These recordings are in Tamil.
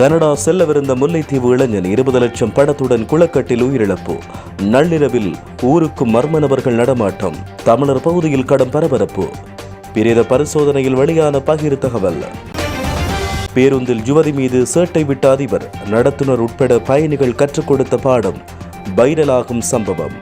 கனடா செல்லவிருந்த முல்லைத்தீவு இளைஞன் இருபது லட்சம் படத்துடன் குளக்கட்டில் உயிரிழப்பு. நள்ளிரவில் ஊருக்கு மர்ம நபர்கள் நடமாட்டம். தமிழர் பகுதியில் கடும் பரபரப்பு. பிரேத பரிசோதனையில் வெளியான பகிர் தகவல். பேருந்தில் யுவதி மீது சேட்டை விட்ட அதிபர் நடத்துனர் உட்பட பயணிகள் கற்றுக் கொடுத்த பாடம் வைரலாகும் சம்பவம்.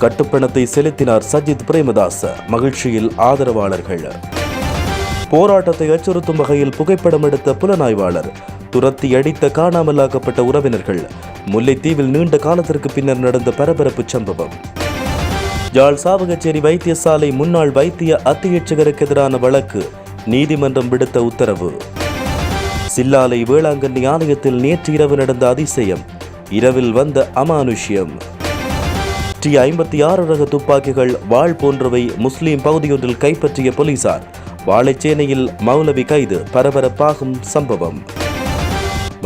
கட்டுப்பணத்தை செலுத்தினார் சஜித் பிரேமதாஸ் மகிழ்ச்சியில் ஆதரவாளர்கள். போராட்டத்தை அச்சுறுத்தும் வகையில் புகைப்படம் எடுத்த புலனாய்வாளர் துரத்தி அடித்த காணாமலாக்கப்பட்ட உறவினர்கள். முல்லைத்தீவில் நீண்ட காலத்திற்கு பின்னர் நடந்த பரபரப்பு சம்பவம். யாழ் சாவகச்சேரி வைத்தியசாலை முன்னாள் வைத்திய அத்தியட்சகருக்கு எதிரான வழக்கு நீதிமன்றம் விடுத்த உத்தரவு. சில்லாலை வேளாங்கண்ணி ஆலயத்தில் நேற்று இரவு நடந்த அதிசயம். இரவில் வந்த அமானுஷ்யம். டி ஐம்பத்தி ஆறு ரக துப்பாக்கிகள் வாள் போன்றவை முஸ்லிம் பகுதியொன்றில் கைப்பற்றிய போலீசார். வாழைச்சேனையில் மௌலவி கைது பரபரப்பாகும் சம்பவம்.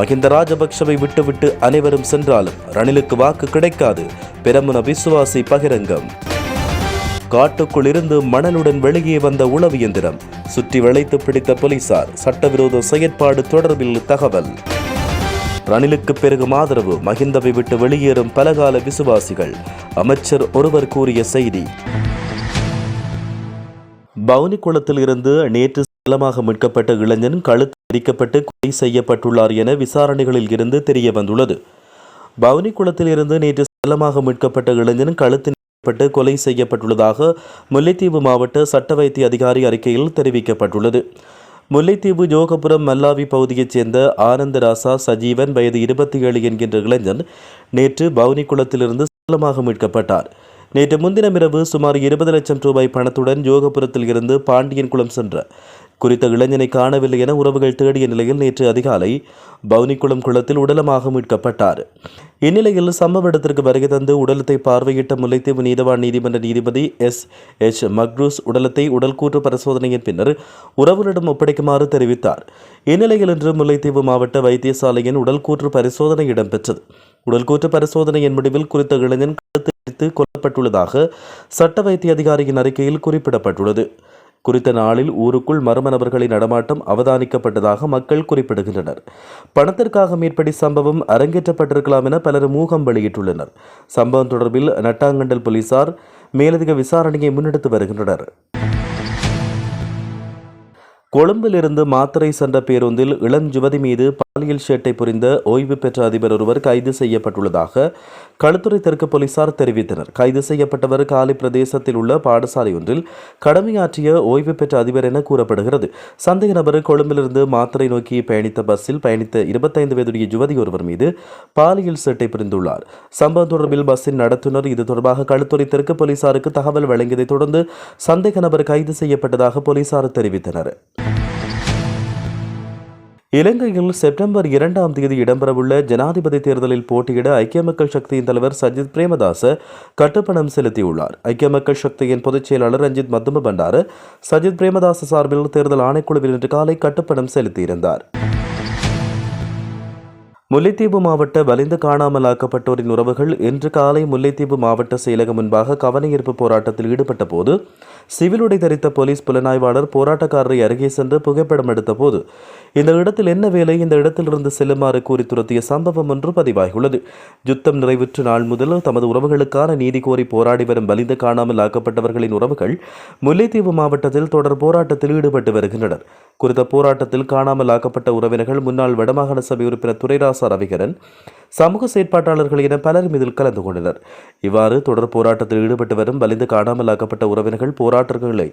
மஹிந்த ராஜபக்ஷவை விட்டுவிட்டு அனைவரும் சென்றாலும் ரணிலுக்கு வாக்கு கிடைக்காது. பெரமுன விசுவாசி பகிரங்கம். காட்டுக்குள் இருந்து மணலுடன் வெளியே வந்த உளவு இயந்திரம் சுற்றி வளைத்து பிடித்த போலீசார் சட்டவிரோத செயற்பாடு தொடர்பில் தகவல். ரணிலுக்கு பெருகும் ஆதரவு மஹிந்தவை விட்டு வெளியேறும் பலகால விசுவாசிகள். அமைச்சர் ஒருவர் கூறிய செய்தி. பவுனி குளத்தில் இருந்து நேற்று சலமாக மீட்கப்பட்ட இளைஞன் கழுத்து அரிக்கப்பட்டு கொலை செய்யப்பட்டுள்ளார் என விசாரணைகளில் இருந்து தெரிய வந்துள்ளது பவுனி குளத்தில் இருந்து நேற்று சலமாக மீட்கப்பட்ட இளைஞன் கழுத்து நீக்கப்பட்டு கொலை செய்யப்பட்டுள்ளதாக முல்லைத்தீவு மாவட்ட சட்ட வைத்திய அதிகாரி அறிக்கையில் தெரிவிக்கப்பட்டுள்ளது. முல்லைத்தீவு ஜோகபுரம் மல்லாவி பகுதியைச் சேர்ந்த ஆனந்தராசா சஜீவன் வயது இருபத்தி ஏழு என்கின்ற இளைஞன் நேற்று பவுனி குளத்திலிருந்து சலமாக மீட்கப்பட்டார். நேற்று முன்தினம் இரவு சுமார் இருபது லட்சம் ரூபாய் பணத்துடன் ஜோகபுரத்தில் இருந்து பாண்டியன் குளம் சென்ற குறித்த இளைஞனை காணவில்லை என உறவுகள் தேடிய நிலையில் நேற்று அதிகாலை பவுனிக்குளம் குளத்தில் உடலமாக மீட்கப்பட்டார். இந்நிலையில் சம்பவ இடத்திற்கு வருகை தந்து உடலத்தை பார்வையிட்ட முல்லைத்தீவு நீதவான் நீதிமன்ற நீதிபதி எஸ். எச். மக்ரூஸ் உடலத்தை உடல்கூற்று பரிசோதனையின் பின்னர் உறவுகளிடம் ஒப்படைக்குமாறு தெரிவித்தார். இந்நிலையில் இன்று முல்லைத்தீவு மாவட்ட வைத்தியசாலையின் உடல்கூற்று பரிசோதனை இடம்பெற்றது. உடல்கூற்று பரிசோதனையின் முடிவில் குறித்த இளைஞன் கழுத்து கொல்லப்பட்டுள்ளதாக சட்ட வைத்திய அதிகாரியின் அறிக்கையில் குறிப்பிடப்பட்டுள்ளது. குறித்த நாளில் ஊருக்குள் மர்ம நபர்களின் நடமாட்டம் அவதானிக்கப்பட்டதாக மக்கள் குறிப்பிடுகின்றனர். பணத்திற்காக மேற்படி சம்பவம் அரங்கேற்றப்பட்டிருக்கலாம் என பலர் மூகம் வெளியிட்டுள்ளனர். சம்பவம் தொடர்பில் நட்டாங்கண்டல் போலீசார் மேலதிக விசாரணையை முன்னெடுத்து வருகின்றனர். கொழும்பிலிருந்து மாத்திரை சென்ற பேருந்தில் இளம் யுவதி மீது பாலியல் சேட்டை புரிந்த ஓய்வு பெற்ற அதிபர் ஒருவர் கைது செய்யப்பட்டுள்ளதாக களுத்துறை தெற்கு போலீசார் தெரிவித்தனர். கைது செய்யப்பட்டவர் காலி பிரதேசத்தில் உள்ள பாடசாலை ஒன்றில் கடமையாற்றிய ஓய்வு பெற்ற அதிபர் என கூறப்படுகிறது. சந்தேக நபர் கொழும்பிலிருந்து மாத்திரை நோக்கி பயணித்த பஸ்ஸில் பயணித்த இருபத்தைந்து வயதுடைய யுவதி ஒருவர் மீது பாலியல் சேட்டை புரிந்துள்ளார். சம்பவம் தொடர்பில் பஸ்ஸின் நடத்துனர் இது தொடர்பாக களுத்துறை தெற்கு போலீசாருக்கு தகவல் வழங்கியதைத் தொடர்ந்து சந்தேக நபர் கைது செய்யப்பட்டதாக போலீசார் தெரிவித்தனர். இலங்கையில் செப்டம்பர் இரண்டாம் தேதி இடம்பெறவுள்ள ஜனாதிபதி தேர்தலில் போட்டியிட ஐக்கிய மக்கள் சக்தியின் தலைவர் சஜித் பிரேமதாச கட்டுப்பணம் செலுத்தியுள்ளார். ஐக்கிய மக்கள் சக்தியின் பொதுச் செயலாளர் ரஞ்சித் மத்தும பண்டார சஜித் பிரேமதாச சார்பில் தேர்தல் ஆணைக்குழுவில் இன்று காலை கட்டுப்பணம் செலுத்தியிருந்தார். முல்லைத்தீவு மாவட்ட வலிந்து காணாமல் ஆக்கப்பட்டோரின் உறவுகள் இன்று காலை முல்லைத்தீவு மாவட்ட செயலகம் முன்பாக கவனஈர்ப்பு போராட்டத்தில் ஈடுபட்ட போது சிவில் உடை தரித்த போலீஸ் புலனாய்வாளர் போராட்டக்காரரை அருகே சென்று புகைப்படம் எடுத்த போது இந்த இடத்தில் என்ன வேலை இந்த இடத்திலிருந்து செல்லுமாறு கூறி துரத்திய சம்பவம் ஒன்று பதிவாகியுள்ளது. யுத்தம் நிறைவுற்ற நாள் முதல் தமது உறவுகளுக்கான நீதி கோரி போராடி வரும் வலிந்து காணாமல் ஆக்கப்பட்டவர்களின் உறவுகள் முல்லைத்தீவு மாவட்டத்தில் தொடர் போராட்டத்தில் ஈடுபட்டு வருகின்றனர். குறித்த போராட்டத்தில் காணாமல் ஆக்கப்பட்ட உறவினர்கள் முன்னாள் வடமாகாண சபை உறுப்பினர் ச ரவிகரன். சமூக செயற்பாட்டாளர்கள் என பலரும் இதில் கலந்து கொண்டனர். இவ்வாறு தொடர் போராட்டத்தில் ஈடுபட்டு வரும் வலிந்து காணாமலாக்கப்பட்ட உறவினர்கள் போராட்டங்களை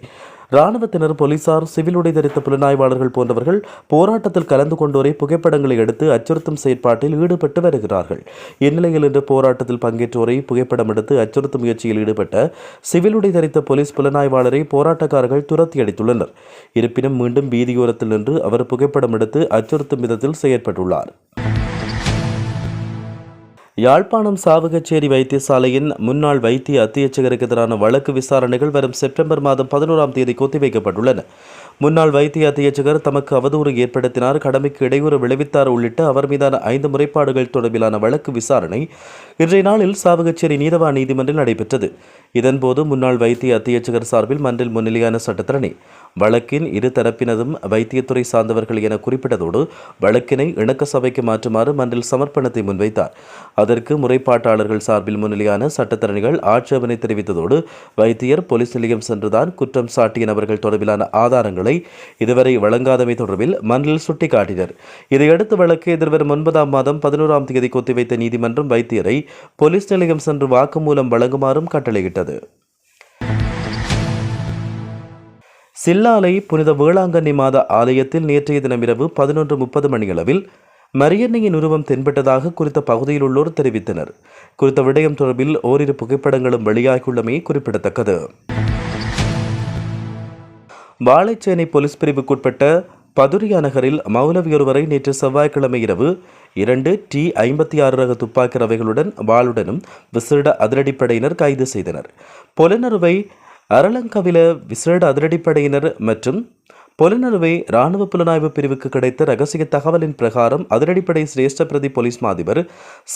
இராணுவத்தினர் போலீசார் சிவில் உடை தரித்த புலனாய்வாளர்கள் போன்றவர்கள் போராட்டத்தில் கலந்து கொண்டோரை புகைப்படங்களை எடுத்து அச்சுறுத்தும் செயற்பாட்டில் ஈடுபட்டு வருகிறார்கள். இந்நிலையில் இன்று போராட்டத்தில் பங்கேற்றோரை புகைப்படம் எடுத்து அச்சுறுத்தும் முயற்சியில் ஈடுபட்ட சிவில் உடை தரித்த போலீஸ் புலனாய்வாளரை போராட்டக்காரர்கள் துரத்தி அடித்துள்ளனர். இருப்பினும் மீண்டும் வீதியோரத்தில் நின்று அவர் புகைப்படம் எடுத்து அச்சுறுத்தும் விதத்தில் செயற்பட்டுள்ளார். யாழ்ப்பாணம் சாவகச்சேரி வைத்தியசாலையின் முன்னாள் வைத்திய அத்தியட்சகருக்கு எதிரான வழக்கு விசாரணைகள் வரும் செப்டம்பர் மாதம் பதினோராம் தேதி ஒத்திவைக்கப்பட்டுள்ளன. முன்னாள் வைத்திய அத்தியட்சகர் தமக்கு அவதூறு ஏற்படுத்தினார். கடமைக்கு இடையூறு விளைவித்தார் உள்ளிட்ட அவர் மீதான ஐந்து முறைப்பாடுகள் தொடர்பிலான வழக்கு விசாரணை இன்றைய நாளில் சாவகச்சேரி நீதவா நீதிமன்றில் நடைபெற்றது. இதன்போது முன்னாள் வைத்திய அத்தியட்சகர் சார்பில் மன்றில் முன்னிலையான சட்டத்தரணி வழக்கின் இரு தரப்பினதும் வைத்தியத்துறை சார்ந்தவர்கள் என குறிப்பிட்டதோடு வழக்கினை இணக்க சபைக்கு மாற்றுமாறு மன்றில் சமர்ப்பணத்தை முன்வைத்தார். அதற்கு முறைப்பாட்டாளர்கள் சார்பில் முன்னிலையான சட்டத்தரணிகள் ஆட்சேபனை தெரிவித்ததோடு வைத்தியர் போலீஸ் நிலையம் சென்றுதான் குற்றம் சாட்டிய நபர்கள் தொடர்பிலான ஆதாரங்கள் இதுவரை வழங்காதமை தொடர்பில் மன்றில் சுட்டிக்காட்டினர். இதையடுத்து வழக்கு எதிர்வரும் ஒன்பதாம் மாதம் பதினோராம் தேதி ஒத்திவைத்த நீதிமன்றம் வைத்தியரை போலீஸ் நிலையம் சென்று வாக்குமூலம் வழங்குமாறும் கட்டளையிட்டது. சில்லாலை புனித வேளாங்கண்ணி மாத ஆலயத்தில் நேற்றைய தினமிரவு பதினொன்று முப்பது மணியளவில் மரியன்னையின் உருவம் தென்பட்டதாக குறித்த பகுதியில் உள்ளோர் தெரிவித்தனர். குறித்த விடயம் தொடர்பில் ஓரிரு புகைப்படங்களும் வெளியாகியுள்ளமை குறிப்பிடத்தக்கது. வாழைச்சேனை போலீஸ் பிரிவுக்குட்பட்ட பதுரியா நகரில் மௌலவியொருவரை நேற்று செவ்வாய்க்கிழமை இரவு இரண்டு டி ஐம்பத்தி ஆறு ரக துப்பாக்கி ரவைகளுடன் வாளுடனும் விசேட அதிரடிப்படையினர் கைது செய்தனர். பொலனருவை அரளங்கவில விசேட அதிரடிப்படையினர் மற்றும் புலனறுவை ராணுவ புலனாய்வு பிரிவுக்கு கிடைத்த ரகசிய தகவலின் பிரகாரம் அதிரடிப்படை சிரேஷ்ட பிரதி போலீஸ் மாதிபர்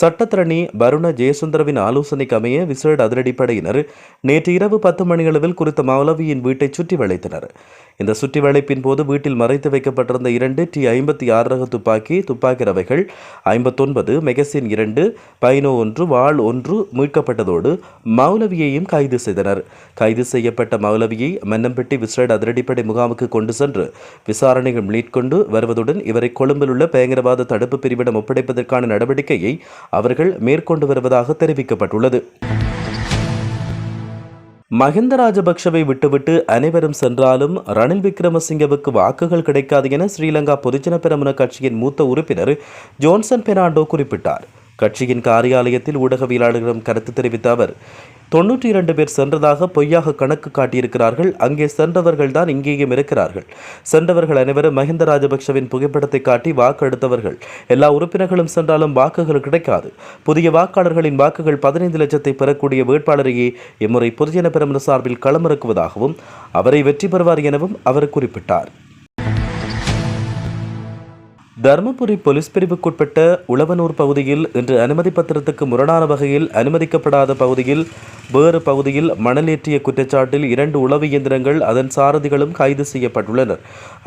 சட்டத்திரணி வருண ஜெயசுந்தரவின் ஆலோசனைக்கு அமைய விசேட அதிரடிப்படையினர் நேற்று இரவு பத்து மணியளவில் குறித்த மௌலவியின் வீட்டை சுற்றி வளைத்தனர். இந்த சுற்றி வளைப்பின் போது வீட்டில் மறைத்து வைக்கப்பட்டிருந்த இரண்டு டி ஐம்பத்தி ஆறு ரக துப்பாக்கி துப்பாக்கி ரவைகள் ஐம்பத்தொன்பது மெகசின் இரண்டு பைனோ ஒன்று வாள் ஒன்று மீட்கப்பட்டதோடு மௌலவியையும் கைது செய்தனர். கைது செய்யப்பட்ட மௌலவியை மன்னம்பட்டி விசேட அதிரடிப்படை முகாமுக்கு கொண்டு சென்று சென்று விசாரணைகள் மேற்கொண்டு வருவதுடன் இவரை கொழும்பில் உள்ள பயங்கரவாத தடுப்பு பிரிவிடம் ஒப்படைப்பதற்கான நடவடிக்கையை அவர்கள் மேற்கொண்டு வருவதாக தெரிவிக்கப்பட்டுள்ளது. மஹிந்த ராஜபக்ஷவை விட்டுவிட்டு அனைவரும் சென்றாலும் ரணில் விக்ரமசிங்கவுக்கு வாக்குகள் கிடைக்காது என ஸ்ரீலங்கா பொதுஜன பெரமுன கட்சியின் மூத்த உறுப்பினர் ஜோன்சன் பெர்னாண்டோ குறிப்பிட்டார். கட்சியின் காரியாலயத்தில் ஊடகவியலாளர்களிடம் கருத்து தெரிவித்த அவர் தொன்னூற்றி இரண்டு பேர் சென்றதாக பொய்யாக கணக்கு காட்டியிருக்கிறார்கள். அங்கே சென்றவர்கள் தான் இங்கேயும் இருக்கிறார்கள். சென்றவர்கள் அனைவரும் மஹிந்த ராஜபக்ஷவின் புகைப்படத்தை காட்டி வாக்கெடுத்தவர்கள் எல்லா உறுப்பினர்களும் சென்றாலும் வாக்குகள் கிடைக்காது. புதிய வாக்காளர்களின் வாக்குகள் பதினைந்து லட்சத்தை பெறக்கூடிய வேட்பாளரையே இம்முறை பொதுஜன பெருமன சார்பில் களமிறக்குவதாகவும் அவரை வெற்றி பெறுவார் எனவும் அவர் குறிப்பிட்டார். தருமபுரி போலீஸ் பிரிவுக்குட்பட்ட உளவனூர் பகுதியில் இன்று அனுமதி பத்திரத்துக்கு முரணான வகையில் அனுமதிக்கப்படாத பகுதியில் வேறு பகுதியில் மணலேற்றிய குற்றச்சாட்டில் இரண்டு உளவு இயந்திரங்கள் அதன் சாரதிகளும் கைது செய்யப்பட்டுள்ளனர்.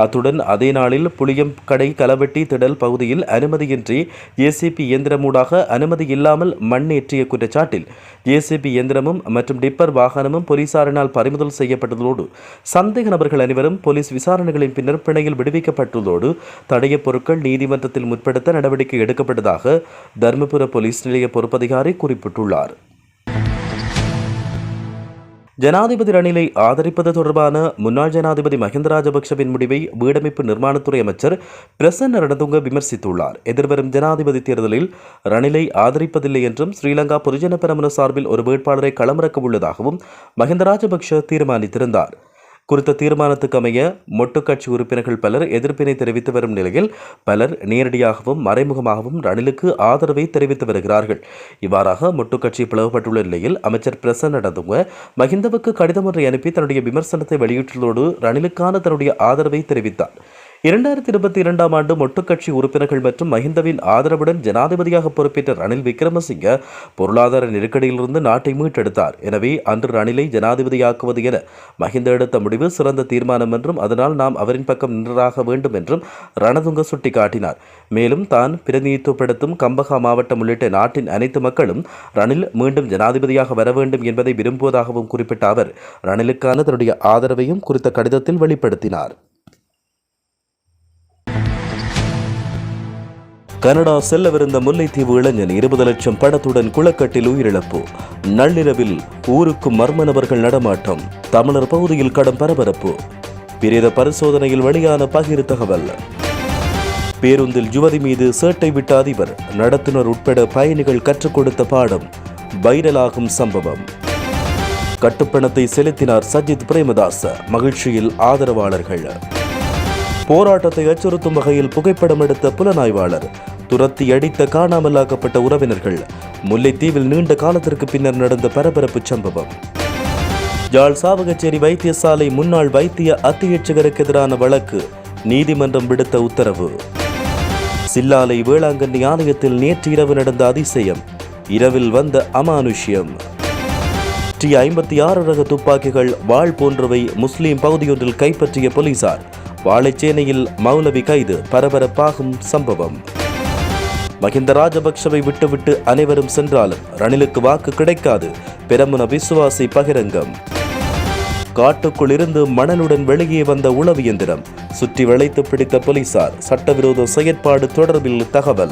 அத்துடன் அதே நாளில் புளியம் கடை கலவெட்டி திடல் பகுதியில் அனுமதியின்றி ஏசிபி இயந்திரமூடாக அனுமதி இல்லாமல் மண் ஏற்றிய குற்றச்சாட்டில் ஏசிபி இயந்திரமும் மற்றும் டிப்பர் வாகனமும் போலீசாரினால் பறிமுதல் செய்யப்பட்டதோடு சந்தேக நபர்கள் அனைவரும் போலீஸ் விசாரணைகளின் பின்னர் பிணையில் விடுவிக்கப்பட்டுள்ளதோடு தடைய பொருட்கள் நீதிமன்றத்தில் முற்படுத்த நடவடிக்கை எடுக்கப்பட்டதாக தருமபுர போலீஸ் நிலைய பொறுப்பதிகாரி குறிப்பிட்டுள்ளார். ஜனாதிபதி ரணிலை ஆதரிப்பது தொடர்பான முன்னாள் ஜனாதிபதி மஹிந்த ராஜபக்ஷவின் முடிவை வீடமைப்பு நிர்மாணத்துறை அமைச்சர் பிரசன்ன ரணதுங்க விமர்சித்துள்ளார். எதிர்வரும் ஜனாதிபதி தேர்தலில் ரணிலை ஆதரிப்பதில்லை என்றும் ஸ்ரீலங்கா பொதுஜன பெரமுன சார்பில் ஒரு வேட்பாளரை களமிறக்க உள்ளதாகவும் மஹிந்த ராஜபக்ஷ தீர்மானித்திருந்தார். குறித்த தீர்மானத்துக்கு அமைய மொட்டு கட்சி உறுப்பினர்கள் பலர் எதிர்ப்பினை தெரிவித்து வரும் நிலையில் பலர் நேரடியாகவும் மறைமுகமாகவும் ரணிலுக்கு ஆதரவை தெரிவித்து வருகிறார்கள். இவ்வாறாக மொட்டு கட்சி பிளவுபட்டுள்ள நிலையில் அமைச்சர் பிரசன் நடந்துங்க மஹிந்தவுக்கு கடிதம் ஒன்றை அனுப்பி தன்னுடைய விமர்சனத்தை வெளியிட்டுள்ளதோடு ரணிலுக்கான தன்னுடைய ஆதரவை தெரிவித்தார். இரண்டாயிரத்தி இருபத்தி இரண்டாம் ஆண்டு மொட்டுக்கட்சி உறுப்பினர்கள் மற்றும் மஹிந்தவின் ஆதரவுடன் ஜனாதிபதியாக பொறுப்பேற்ற ரணில் விக்ரமசிங்க பொருளாதார நெருக்கடியிலிருந்து நாட்டை மீட்டெடுத்தார். எனவே அன்று ரணிலை ஜனாதிபதியாக்குவது என மஹிந்த எடுத்த முடிவு சிறந்த தீர்மானம் என்றும் அதனால் நாம் அவரின் பக்கம் நின்றாக வேண்டும் என்றும் ரணதுங்க சுட்டிக்காட்டினார். மேலும் தான் பிரதிநிதித்துவப்படுத்தும் கம்பகா மாவட்டம் உள்ளிட்ட நாட்டின் அனைத்து மக்களும் ரணில் மீண்டும் ஜனாதிபதியாக வர வேண்டும் என்பதை விரும்புவதாகவும் குறிப்பிட்ட அவர் ரணிலுக்கான தன்னுடைய ஆதரவையும் குறித்த கடிதத்தில் வெளிப்படுத்தினார். கனடா செல்லவிருந்த முல்லைத்தீவு இளைஞன் இருபது லட்சம் படத்துடன் குளக்கட்டில் உயிரிழப்பு. நள்ளிரவில் ஊருக்கு மர்ம நபர்கள் நடமாட்டம். தமிழர் பகுதியில் கடும் பரபரப்பு. பிரேத பரிசோதனையில் வெளியான பகிர் தகவல். பேருந்தில் யுவதி மீது சேட்டை விட்ட அதிபர் நடத்துனர் உட்பட பயணிகள் கற்றுக் கொடுத்த பாடம் வைரலாகும் சம்பவம். கட்டுப்பணத்தை செலுத்தினார் சஜித் பிரேமதாஸ் மகிழ்ச்சியில் ஆதரவாளர்கள். போராட்டத்தை அச்சுறுத்தும் வகையில் புகைப்படம் எடுத்த புலனாய்வாளர் துரத்தி அடித்த காணாமலாக்கப்பட்ட உறவினர்கள் முல்லைத்தீவில் நீண்ட காலத்திற்கு பின்னர் நடந்த பரபரப்பு சம்பவம். யாழ் சாவகச்சேரி வைத்தியசாலை முன்னாள் வைத்திய அத்தியட்சகருக்கு எதிரான வழக்கு நீதிமன்றம் விடுத்த உத்தரவு. சில்லாலை வேளாங்கண்ணி ஆலயத்தில் நேற்று இரவு நடந்த அதிசயம் இரவில் வந்த அமானுஷ்யம். டி ஐம்பத்தி ஆறு ரக துப்பாக்கிகள் வாள் போன்றவை முஸ்லீம் பகுதியொன்றில் கைப்பற்றிய போலீசார் வாழைச்சேனையில் மௌலவி கைது பரபரப்பாகும் சம்பவம். மஹிந்த ராஜபக்ஷவை விட்டுவிட்டு அனைவரும் சென்றாலும் ரணிலுக்கு வாக்கு கிடைக்காது. பெரமுன விசுவாசி பகிரங்கம். காட்டுக்குள் இருந்து மணலுடன் வெளியே வந்த உளவு இயந்திரம் சுற்றி வளைத்து பிடித்த போலீசார் சட்டவிரோத செயற்பாடு தொடர்பில் தகவல்.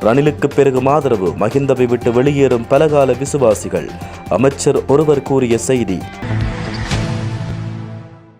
ரணிலுக்கு பெருகும் ஆதரவு மஹிந்தவை விட்டு வெளியேறும் பலகால விசுவாசிகள். அமைச்சர் ஒருவர் கூறிய செய்தி.